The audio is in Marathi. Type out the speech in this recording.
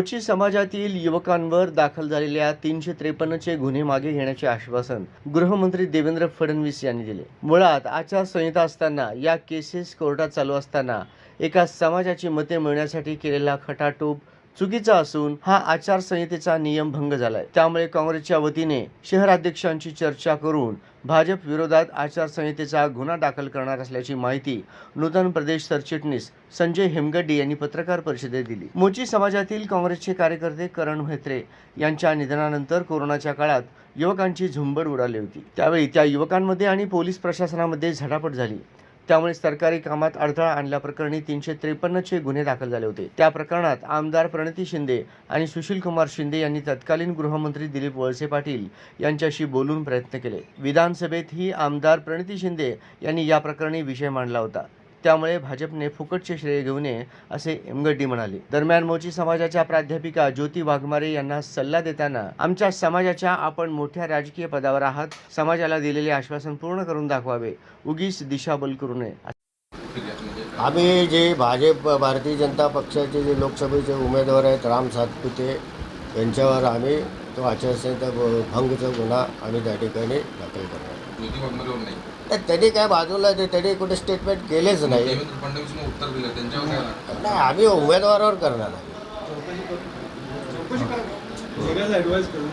मोची समाजातील युवकांवर दाखल झालेल्या तीनशे त्रेपन्नचे गुन्हे मागे घेण्याचे आश्वासन गृहमंत्री देवेंद्र फडणवीस यांनी दिले. मुळात आचारसंहिता असताना या केसेस कोर्टात चालू असताना एका समाजाची मते मिळण्यासाठी केलेला खटाटोप चुकीचा असून हा आचारसंहितेचा नियम भंग झालाय. त्यामुळे काँग्रेसच्या वतीने शहराध्यक्षांची चर्चा करून भाजप विरोधात आचारसंहितेचा गुन्हा दाखल करणार असल्याची माहिती नूतन प्रदेश सरचिटणीस संजय हेमगड्डी यांनी पत्रकार परिषदेत दिली. मोची समाजातील काँग्रेसचे कार्यकर्ते करण म्हेत्रे यांच्या निधनानंतर कोरोनाच्या काळात युवकांची झुंबड उडाली होती. त्यावेळी त्या युवकांमध्ये आणि पोलीस प्रशासनामध्ये झटापट झाली. त्यामुळे सरकारी कामात अडथळा आणल्याप्रकरणी तीनशे त्रेपन्नचे गुन्हे दाखल झाले होते. त्या प्रकरणात आमदार प्रणिती शिंदे आणि सुशीलकुमार शिंदे यांनी तत्कालीन गृहमंत्री दिलीप वळसे पाटील यांच्याशी बोलून प्रयत्न केले. विधानसभेतही आमदार प्रणिती शिंदे यांनी या प्रकरणी विषय मांडला होता. त्यामुळे भाजपने फुकटचे श्रेय घेऊ नये असे एमगड्डी म्हणाले. दरम्यान मोची समाजाच्या प्राध्यापिका ज्योती वाघमारे यांना सल्ला देताना आमच्या समाजाच्या आपण मोठ्या राजकीय पदावर आहात. समाजाला दिलेले आश्वासन पूर्ण करून दाखवावे. उगीच दिशाबल करू नये. आम्ही जे भाजप भारतीय जनता पक्षाचे जे लोकसभेचे उमेदवार आहेत राम सातपुते यांच्यावर आम्ही तो आचारसंहिता भंगचा गुन्हा आम्ही त्या ठिकाणी दाखल करणार. नाही. त्यांनी काय बाजूला ते त्यांनी कुठे स्टेटमेंट केलेच नाही? नाही आम्ही उमेदवारावर करणार करून.